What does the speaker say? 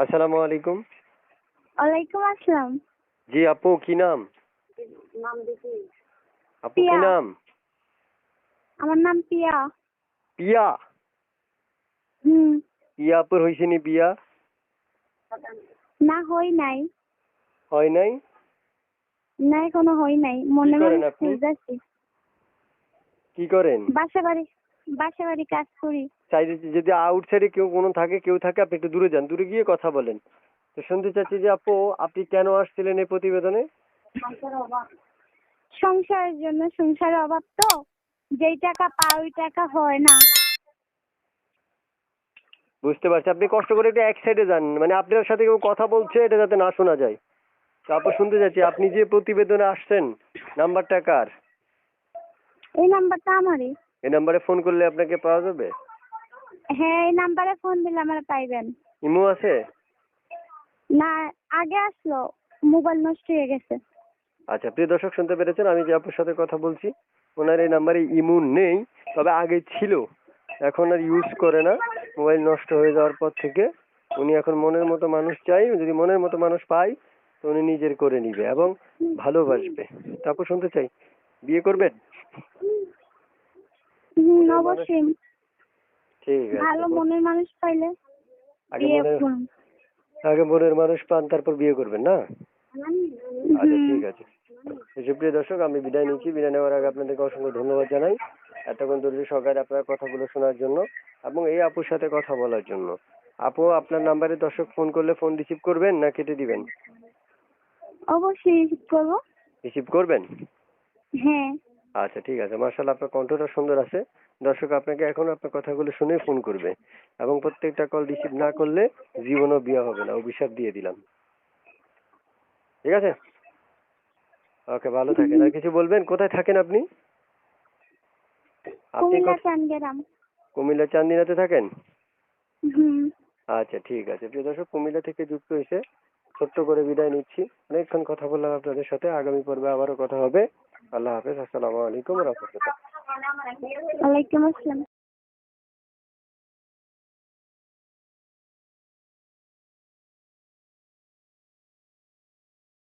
আসসালামু আলাইকুম। ওয়ালাইকুম আসসালাম। জি আপু কি নাম? আপু কি নাম? আমার নাম পিয়া। পিয়া? হুম। পিয়া আপুর হয়েছে নি বিয়া না হই নাই। হয় নাই? না এখনও হই নাই। মনে মনে কি করেন? বাসা বাড়ি বাসা বাড়ি কাজ করি। সাইডে যদি আউটসাইডে কেউ কোনো থাকে কেউ থাকে আপনি একটু দূরে যান দূরে গিয়ে কথা বলেন। তো শুনতে চাচ্ছি যে আপু আপনি কেন আসছিলেন এই প্রতিবেদনে? সংসারের জন্য সংসারের অভাব তো। যেই টাকা পাই ওই টাকা হয় না। বুঝতে পারছি। আপনি কষ্ট করে একটু এক সাইডে যান। মানে আপনার সাথে কেউ কথা বলছে এটা যাতে না শোনা যায়। তো আপু শুনতে চাচ্ছি আপনি যে প্রতিবেদনে আসছেন নাম্বারটা কার? এই নাম্বারটা আমারই। এই নাম্বারে ফোন করলে আপনাকে পাওয়া যাবে? হ্যাঁ এই নাম্বারে ফোন দিলে আমরা পাইবেন। ইমো আছে? না আগে আসলো মোবাইল নষ্ট হয়ে গেছে। আচ্ছা প্রিয় দর্শক শুনতে পেরেছেন? আমি যে আপুর সাথে কথা বলছি ওনার এই নাম্বারে ইমো নেই তবে আগে ছিল। এখন আর ইউজ করে না। মোবাইল নষ্ট হয়ে যাওয়ার পর থেকে উনি এখন মনের মতো মানুষ চাই যদি মনের মতো মানুষ পায় তো উনি নিজের করে নিবে এবং ভালোবাসবে। তারপর শুনতে চাই। বিয়ে করবেন? অবশ্যই। ঠিক আছে। ভালো মনের মানুষ পাইলে আগে মনের। আগে মনের মানুষ পান তারপর বিয়ে করবেন না? আচ্ছা ঠিক আছে। সুপ্রিয় দর্শক আমি বিদায় নিচ্ছি। বিদায় নেওয়ার আগে আপনাদেরকে অসংখ্য ধন্যবাদ জানাই। এতক্ষণ ধৈর্য সহকারে আপনার কথাগুলো শোনার জন্য এবং এই আপুর সাথে কথা বলার জন্য। আপু আপনার নাম্বারে দর্শক ফোন করলে ফোন রিসিভ করবেন না কেটে দিবেন? অবশ্যই রিসিভ করব। রিসিভ করবেন? হ্যাঁ। আচ্ছা ঠিক আছে। মার্শাল্লাহ আপনার কণ্ঠটা সুন্দর আছে। দর্শক আপনাকে এখন আপনার কথাগুলো শুনে ফোন করবে এবং প্রত্যেকটা কল রিসিভ না করলে জীবনও বিয়ে হবে না। অভিশাপ দিয়ে দিলাম। ঠিক আছে? ওকে ভালো থাকেন। আর কিছু বলবেন? কোথায় থাকেন আপনি? কুমিল্লা চান্দিনাতে থাকেন? আচ্ছা ঠিক আছে। প্রিয় দর্শক কুমিল্লা থেকে যুক্ত হয়েছে। ছোট্ট করে বিদায় নিচ্ছি। অনেকক্ষণ কথা বললাম আপনাদের সাথে। আগামী পর্বে আবারও কথা হবে। আল্লাহ হাফেজ। আসসালামু আলাইকুম রহমতুল্লাহ। ওয়ালাইকুম আসসালাম